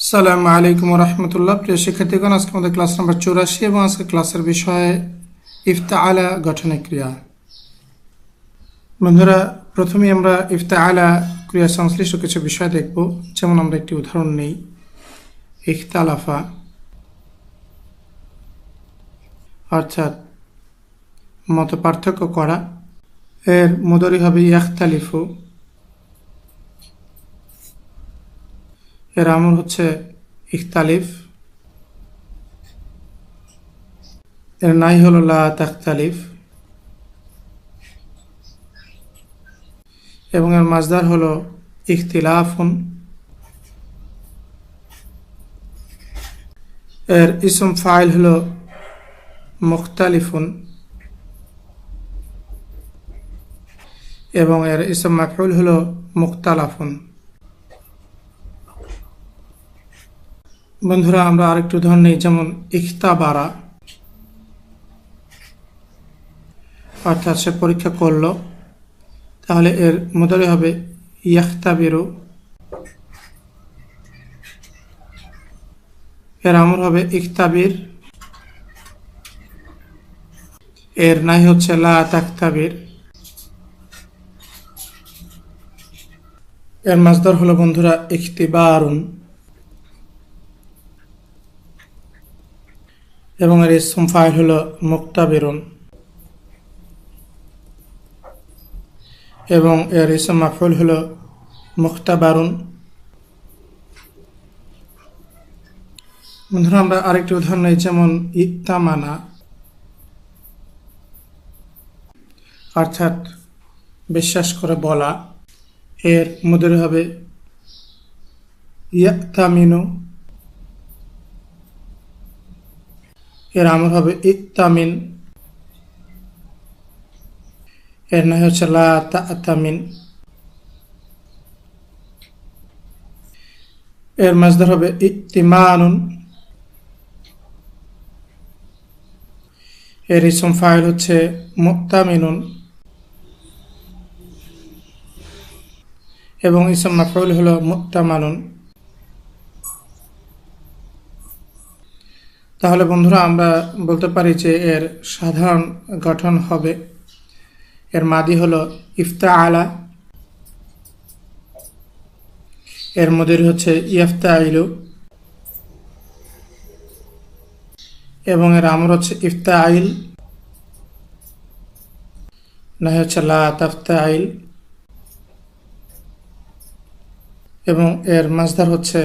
সালাম আলাইকুম রহমতুল্লাহ। প্রিয় শিক্ষার্থীগণ, আজকে আমাদের ক্লাস নাম্বার চৌরাশি এবং আজকে ক্লাসের বিষয়ে ইফতা আলা গঠনের ক্রিয়া। বন্ধুরা প্রথমে আমরা ইফতা আলা ক্রিয়া সংশ্লিষ্ট কিছু বিষয় দেখব। যেমন আমরা একটি উদাহরণ নেই। ইখতালাফা। অর্থাৎ মত পার্থক্য করা। এর মদরি হবে ইয়াখতালিফু। এর আমল হচ্ছে ইখতালিফ। এর নাই হলো লা তাখতালিফ। এবং এর মাজদার হলো ইখতিলাফুন। এর ইসম ফাইল হলো মুখতালিফুন। এবং এর ইসম মাফউল হলো মুখতালাফুন। বন্ধুরা, আমরা আরেকটু উদাহরণ নিই, যেমন ইখতাবারা। অর্থাৎ সে পরীক্ষা করল, তাহলে এর মদরে হবে ইয়াখতাবিরু। এর আমর হবে ইখতাবির। এর নাই হচ্ছে লা তাখতাবির। এর মাসদর হলো, বন্ধুরা, ইখতিবারুন। এবং এর ইসম ফাইল হলো মুক্তাবিরুন। এবং এর ইসম মাফুল হলো মুক্তাবারুন। বন্ধুরা, আমরা আরেকটি উদাহরণ নেই, যেমন ইত্তামানা। অর্থাৎ বিশ্বাস করে বলা। এর মধ্যে হবে ইয়াতামিনু এর আমল হবে ইত্তামিন। এর নয় হচ্ছে লা এর মাজদার হবে ইত্তিমানুন। এর ইসম ফাইল হচ্ছে মুক্তামিনুন এবং ইসম মাফউল হলো মুক্তামানুন তাহলে বন্ধুরা আমরা বলতে পারি যে এর সাধারণ গঠন হবে। এর মাদি হলো ইফতা আলা এর মধ্যে হচ্ছে ইফতা আইলু এবং এর আমর হচ্ছে ইফতা আইল না হচ্ছে লা তাফতা আইল এবং এর মাজদার হচ্ছে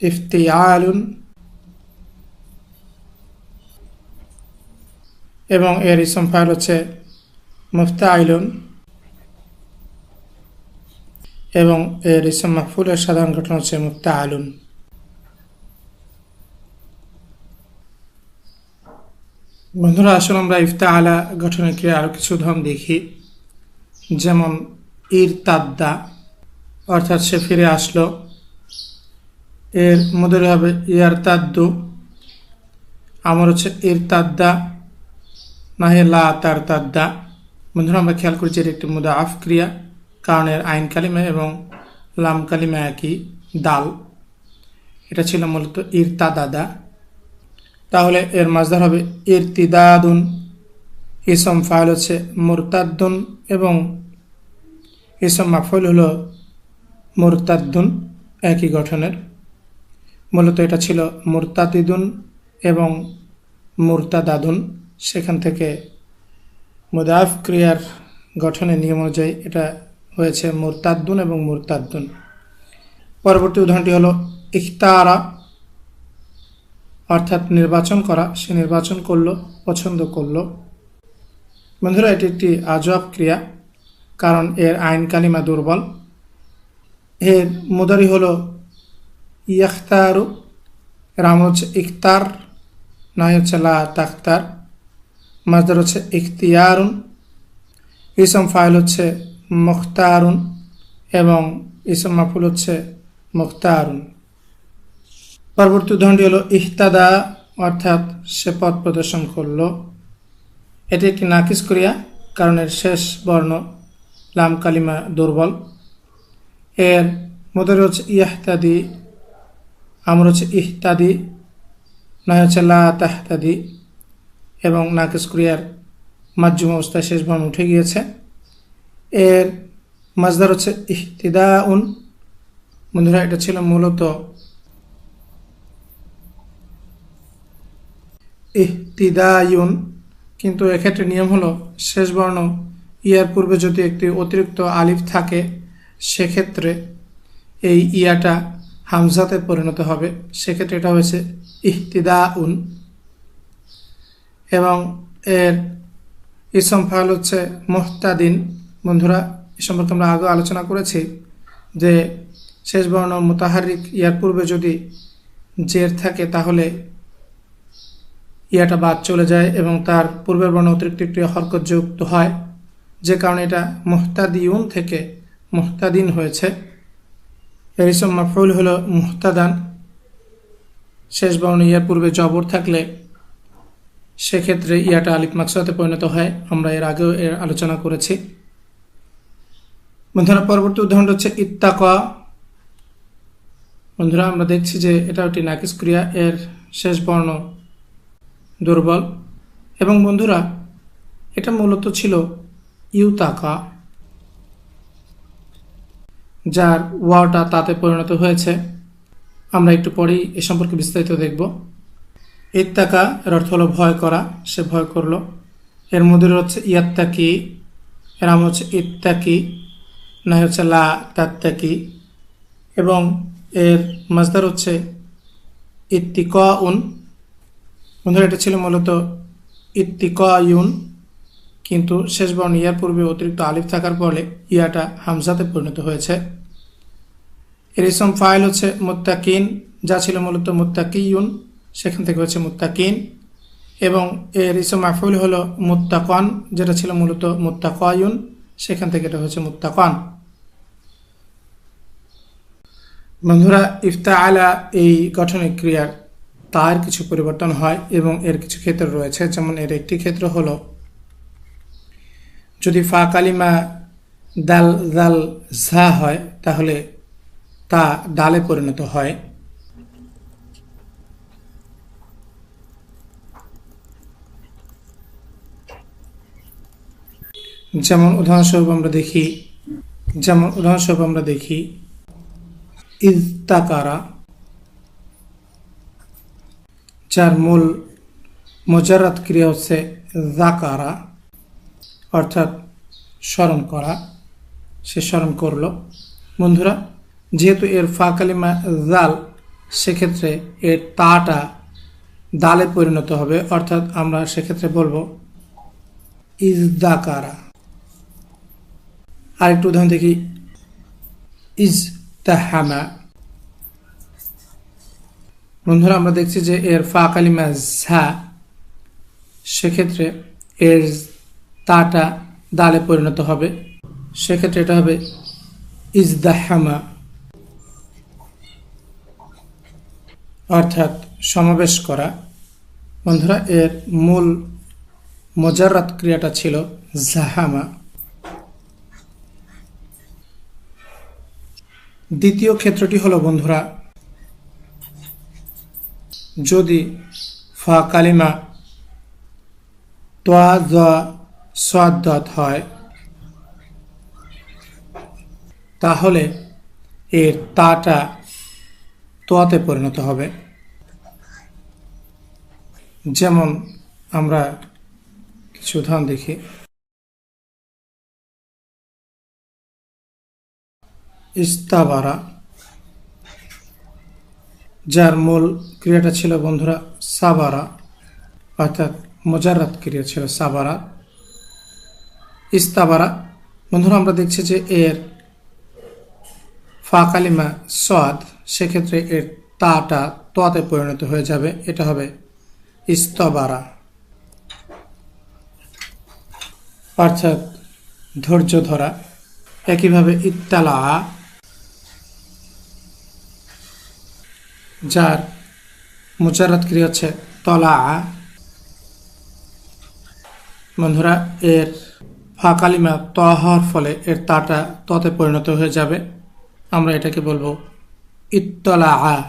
ইফতিয়ালুন। এবং এর ইসম ফাইল হচ্ছে মুফতা আইলুন এবং এর ইসম মাহফুলের সাধারণ ঘটনা হচ্ছে মুফতা আলুন বন্ধুরা আসলে আমরা ইফতা আলা গঠনের ক্রিয়া আরও কিছু উদাহরণ দেখি। যেমন ইর তাদ্দা অর্থাৎ সে ফিরে আসলো। এর মধ্যে হবে ইয়ার তাদ্দু আমার হচ্ছে ইর তাদ্দা নাহে লা তার তাদ্দা বন্ধুরা, আমরা খেয়াল করেছি এর একটি মুদা আফ ক্রিয়া। কারণ এর আইন কালিমা এবং লাম কালিমা একই দাল। এটা ছিল মূলত ইরতা দাদা তাহলে এর মাজদার হবে ইরতিদাদুন। ইসম ফাইল হচ্ছে মুরতাদ্দুন এবং ইসম মাফল হলো মুরতাদ্দুন, একই গঠনের। মূলত এটা ছিল মুরতাদিদুন এবং মুরতাদাদুন। সেখান থেকে মুদাফ ক্রিয়ার গঠনের নিয়ম অনুযায়ী এটা হয়েছে মুরতাদ্দুন এবং মুরতাদ্দুন। পরবর্তী উদাহরণটি হলো ইখতারা, অর্থাৎ নির্বাচন করা। সে নির্বাচন করল, পছন্দ করল। বন্ধুরা, এটি একটি আজব ক্রিয়া, কারণ এর আইন কালিমা দুর্বল। এর মুদারি হল ইয়াখতারু রাম হচ্ছে ইখতার, নয় হচ্ছে লা তাখতার। মাজদার হচ্ছে ইখতিয়ারুন। ইসম ফাইল হচ্ছে মুখতারুন এবং ইসম মাফুল হচ্ছে মুখতারুন। পরবর্তী উদাহরণটি হলো, ইহতাদা, অর্থাৎ সে পথ প্রদর্শন করল। এটি একটি নাকিস ক্রিয়া, কারণ এর শেষ বর্ণ লাম কালিমা দুর্বল। এর মধ্যে হচ্ছে ইয়াহতাদি, আমর হচ্ছে ইহতাদি, নয় হচ্ছে লা তাহতাদি। এবং নাকিস ক্রিয়ার মাজুম অবস্থায় শেষ বর্ণ উঠে গিয়েছে। এর মাজদার হচ্ছে ইহতিদা উন বন্ধুরা, এটা ছিল মূলত ইহতিদায়ুন কিন্তু এক্ষেত্রে নিয়ম হলো, শেষ বর্ণ ইয়ার পূর্বে যদি একটি অতিরিক্ত আলিফ থাকে, সেক্ষেত্রে এই ইয়াটা হামজাতে পরিণত হবে। সেক্ষেত্রে এটা হয়েছে ইহতিদাউন। এবং এর ইসম ফাল হচ্ছে মোহতাদিন। বন্ধুরা, এ সম্পর্কে আমরা আগে আলোচনা করেছি যে শেষ বর্ণ মোতাহারিক ইয়ার পূর্বে যদি জের থাকে তাহলে ইয়াটা বাদ চলে যায় এবং তার পূর্বের বর্ণ অতিরিক্ত একটি হরকত যুক্ত হয়। যে কারণে এটা মুহতাদিউন থেকে মুহতাদিন হয়েছে। এর ইসম মাফুল হলো মুহতাদান। শেষ বর্ণ ইয়ার পূর্বে জবর থাকলে সেক্ষেত্রে ইয়াটা আলিফ মাকসাতে পরিণত হয়। আমরা এর আগেও এর আলোচনা করেছি। বন্ধুরা, পরবর্তী উদাহরণ হচ্ছে ইত্তাকা বন্ধুরা, আমরা দেখছি যে এটা একটি নাকিস ক্রিয়া, এর শেষ বর্ণ দুর্বল। এবং বন্ধুরা, এটা মূলত ছিল ইউতাকা যার ওয়াটা তাতে পরিণত হয়েছে। আমরা একটু পরেই এ সম্পর্কে বিস্তারিত দেখব। ইত্তাকা এর অর্থ হলো ভয় করা, সে ভয় করল। এর মধ্যে হচ্ছে ইয়াত্তাকি, এর নাম হচ্ছে ইত্তাকি না হচ্ছে লা তাত্তাকি। এবং এর মাজদার হচ্ছে ইত্তিক উন বন্ধুরা, এটা ছিল মূলত ইত্তিক ইউন কিন্তু শেষ বর্ণ ইয়ার পূর্বে অতিরিক্ত আলিফ থাকার ফলে ইয়াটা হামজাতে পরিণত হয়েছে। এর ইসম ফাইল হচ্ছে মুত্তাকিন, যা ছিল মূলত মুত্তাকিউন। সেখান থেকে হচ্ছে মুত্তাকিন। এবং এর ইসম আফুল হলো মুত্তাকন, যেটা ছিল মূলত মুত্তাকয়ুন, সেখান থেকে এটা হচ্ছে মুত্তাকন। বন্ধুরা, ইফতা আলা এই গঠনিক ক্রিয়ার তার কিছু পরিবর্তন হয় এবং এর কিছু ক্ষেত্র রয়েছে। যেমন এর একটি ক্ষেত্র হলো, যদি ফা কালিমা দাল দাল ঝা হয়, তাহলে তা ডালে পরিণত হয়। যেমন উদাহরণস্বরূপ আমরা দেখি, যেমন উদাহরণস্বরূপ আমরা দেখি ইজতাকারা যার মূল মজারাত ক্রিয়া হচ্ছে জাকারা অর্থাৎ স্মরণ করা, সে স্মরণ করল। বন্ধুরা, যেহেতু এর ফা কালিমা জাল সেক্ষেত্রে এর তাটা দালে পরিণত হবে, অর্থাৎ আমরা সেক্ষেত্রে বলব ইজদাকারা আরেকটু উদাহরণ দেখি। ইজ তাহামা বন্ধুরা, আমরা দেখছি যে এর ফা কালিমা ঝা, সেক্ষেত্রে এর তাটা দালে পরিণত হবে। সেক্ষেত্রে এটা হবে ইজদাহামা অর্থাৎ সমাবেশ করা। বন্ধুরা, এর মূল মজারাত ক্রিয়াটা ছিল জাহামা দ্বিতীয় ক্ষেত্রটি হলো, বন্ধুরা, যদি ফা কালিমা তোয়া সাদ্দাত হয়, তাহলে এর তাটা তোয়াতে পরিণত হবে। যেমন আমরা কিছু উদাহরণ দেখি। ইস্তাবারা, যার মূল ক্রিয়াটা ছিল বন্ধুরা সাবারা, অর্থাৎ মোজারাত ক্রিয়া ছিল সাবারা। ইস্তাবারা, বন্ধুরা আমরা দেখছি যে এর ফা কালিমা সদ, সেক্ষেত্রে এর তাটা তোয়াতে পরিণত হয়ে যাবে। এটা হবে ইস্তবারা। অর্থাৎ ধৈর্য ধরা। একইভাবে ইত্তালা যার মুচারাত ক্রিয়া হচ্ছে তলা। বন্ধুরা, এর ফা কালিমা ত হওয়ার ফলে এর তাটা ততে পরিণত হয়ে যাবে। আমরা এটাকে বলব ইত্তলা।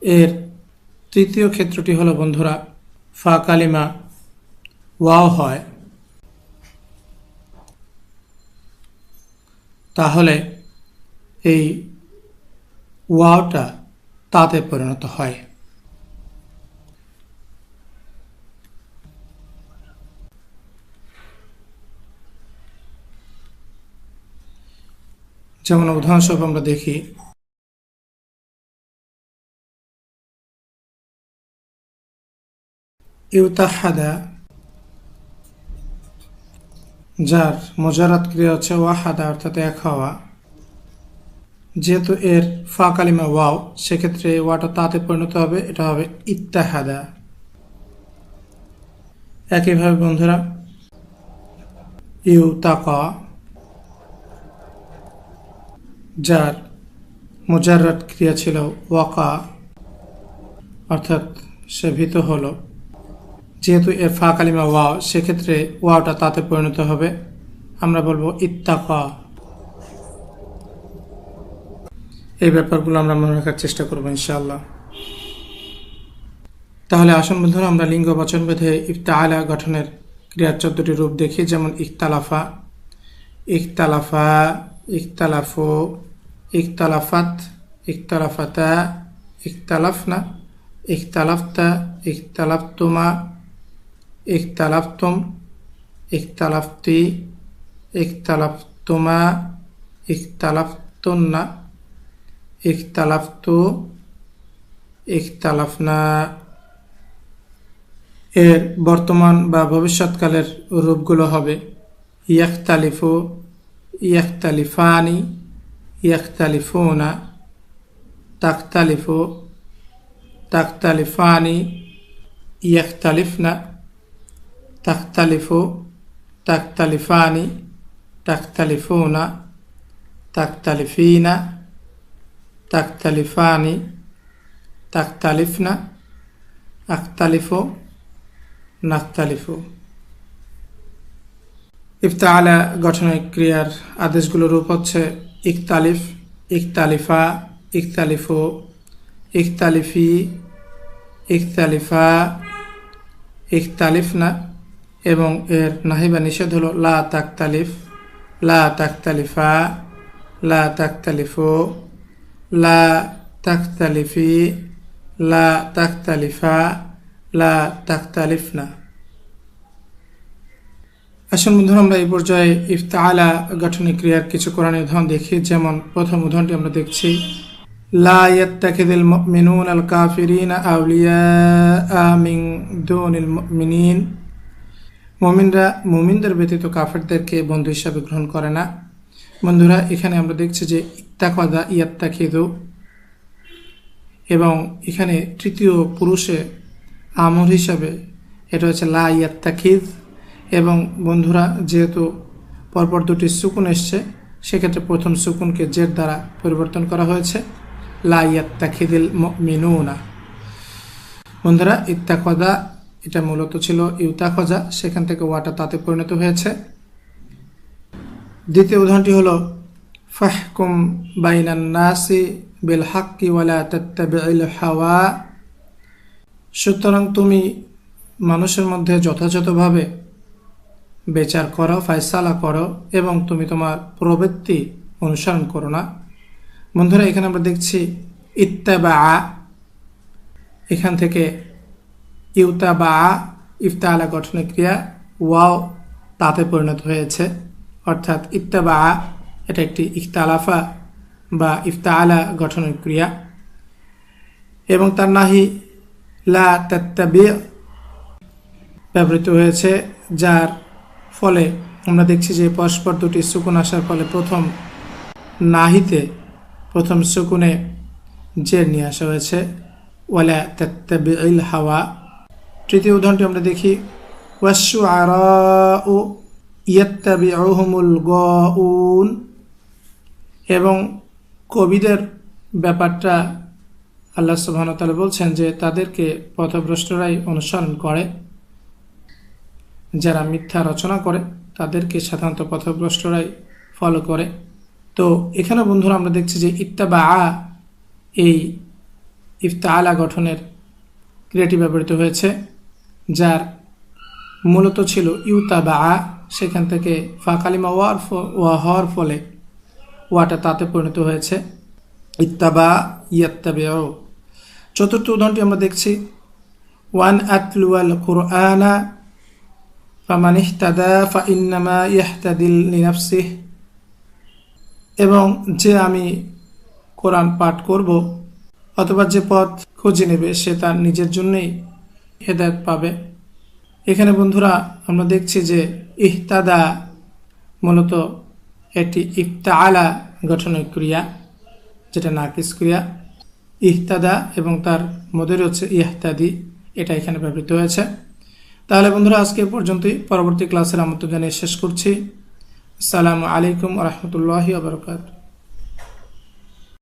এর তৃতীয় ক্ষেত্রটি হলো, বন্ধুরা, ফা কালিমা ওয়াও হয়। তাহলে এই ওয়াওটা তাতে পরিণত হয়। যেমন উদাহরণস্বরূপ আমরা দেখি, ইউতাহাদা, যার মজারাত ক্রিয়া হচ্ছে ওয়াহাদা, অর্থাৎ এক হওয়া। যেহেতু এর ফা কালিমা ওয়াও, সেক্ষেত্রে ওয়াটা তাতে পরিণত হবে, এটা হবে ইত্তাহাদা। একইভাবে বন্ধুরা ইউ তাকা যার মুজাররাত ক্রিয়া ছিল ওয়াকা, অর্থাৎ সে ভীত হলো। যেহেতু এর ফা কালিমা ওয়াও, সেক্ষেত্রে ওয়াওটা তাতে পরিণত হবে, আমরা বলব ইত্তাকা। এই ব্যাপারগুলো আমরা মনে রাখার চেষ্টা করব, ইনশাআল্লাহ। তাহলে আসন বন্ধুরা, আমরা লিঙ্গ বচন বেঁধে ইফতাআলা গঠনের ক্রিয়ার চোদ্দটি রূপ দেখি, যেমন ইখতালাফা ইখতালাফা, ইখতালাফু, ইখতালাফাত, ইখতালাফাতা, ইখতালাফনা, ইখতালাফতা, ইখতালাফতুমা, ইখতালাফতুম, ইখতালাফতি, ইখতালাফতুমা, ইখতালাফতুন্না। ইখতালাফতু ইখতালাফনা এর বর্তমান বা ভবিষ্যৎকালের রূপগুলো হবে ইয়াখতালিফু, ইয়াখতালিফানি, ইয়াখতালিফুনা, তাখতালিফু, তাখতালিফানি, ইয়াখতালিফনা, তাখতালিফু, তাখতালিফানি, তাখতালিফুনা, তাখতালিফিনা। তাখতালিফানি তাখতালিফনা আখতালিফু নাখতালিফু ইফতাআলা গঠনের ক্রিয়ার আদেশগুলোর রূপ হচ্ছে ইকতালিফ, ইকতালিফা, ইকতালিফু, ইকতালিফি, ইকতালিফা, ইকতালিফনা এবং এর নাহিবা নিষেধ হলো লা তাকতালিফ, লা তাকতালিফা, লা তাকতালিফু লা তাকতালিফি লা তাকতালিফা লা তাকতালিফনা আসুন বন্ধুরা, আমরা এই পর্যায়ে ইফতাআলা গঠনিক ক্রিয়ার কিছু কোরআন উদাহরণ দেখি। যেমন প্রথম উদাহরণটি আমরা দেখছি, লা ইয়াত্তাখিযুল মুমিনুনা আল কাফিরিনা আউলিয়া মিন দুনিল মুমিনিন। মুমিনরা, মুমিনদের ব্যতীত কাফেরদেরকে বন্ধু হিসাবে গ্রহণ করে না। বন্ধুরা, এখানে আমরা দেখছি যে ইত্তাকাদা ইয়াত্তাখিদু এবং এখানে তৃতীয় পুরুষে আমর হিসাবে এটা হচ্ছে লা ইয়াত্তাখিদ এবং বন্ধুরা, যেহেতু পরপর দুটি সুকুন এসছে, সেক্ষেত্রে প্রথম সুকুনকে জের দ্বারা পরিবর্তন করা হয়েছে। লা ইয়াত্তাখিদিল মিনুনা বন্ধুরা ইত্তাকদা এটা মূলত ছিল ইউতা খজা সেখান থেকে ওয়াটা তাতে পরিণত হয়েছে। দ্বিতীয় উদাহরণটি হলো ফাহকুম নাসি বিল হাক্কি ওয়ালা তাত্তাবিল হাওয়া সুতরাং তুমি মানুষের মধ্যে যথাযথভাবে বেচার করো, ফায়সালা করো এবং তুমি তোমার প্রবৃত্তি অনুসরণ করো না। বন্ধুরা, এখানে আমরা দেখছি ইত্তাবা এখান থেকে ইউতা বা ইফতালা গঠনের ক্রিয়া ওয়াও তাতে পরিণত হয়েছে। অর্থাৎ ইত্তাবা এটা একটি ইফতালাফা বা ইফতালা গঠনের ক্রিয়া। এবং তার নাহি লা তাত্তাবি ব্যবহৃত হয়েছে, যার ফলে আমরা দেখছি যে পরস্পর দুটি সুকুন আসার ফলে প্রথম নাহিতে প্রথম সুকুনে জের নিয়ে আসা হয়েছে, ওয়ালা তাত্তাবিল হাওয়া। তৃতীয় উদাহরণটি আমরা দেখি ওয়াসু আরা ও ইয়াত্তাবিউহুমুল গউন। এবং কবিদের ব্যাপারটা আল্লাহ ওয়া বলছেন যে তাদেরকে পথভ্রষ্টরাই অনুসরণ করে। যারা মিথ্যা রচনা করে, তাদেরকে সাধারণত পথভ্রষ্টরাই ফলো করে। তো এখানে বন্ধুরা আমরা দেখছি যে ইত্তাবা এই ইফতা আলা গঠনের ক্রিয়াটি ব্যবহৃত হয়েছে, যার মূলত ছিল ইউতাবা সেখান থেকে ফাকালিমা ওয়ার ওয়া হওয়ার ফলে ওয়াটা তাতে পরিণত হয়েছে। ইত্তাবা ইয়াত্তাবেও চতুর্থ উদাহরণটি আমরা দেখছি। ওয়ান আতলুয়াল কুরআনা ফামান ইহতাদা ফা ইন্নামা ইয়াহতাদিল লিনাফসিহ। এবং যে আমি কোরআন পাঠ করব অথবা যে পথ খুঁজে নেবে সে তার নিজের জন্যই হেদায়ত পাবে। এখানে বন্ধুরা আমরা দেখছি যে ইহতাদা মূলত এটি ইফতাআলা গঠনের ক্রিয়া, যেটা নাকিস ক্রিয়া। ইহতাদা এবং তার মধ্যে হচ্ছে ইহতাদি, এটা এখানে ব্যবহৃত হয়েছে। তাহলে বন্ধুরা, আজকে পর্যন্তই। পরবর্তী ক্লাসের আমন্ত্রণ জানিয়ে শেষ করছি। আসসালামু আলাইকুম রহমতুল্লাহি আবরকাত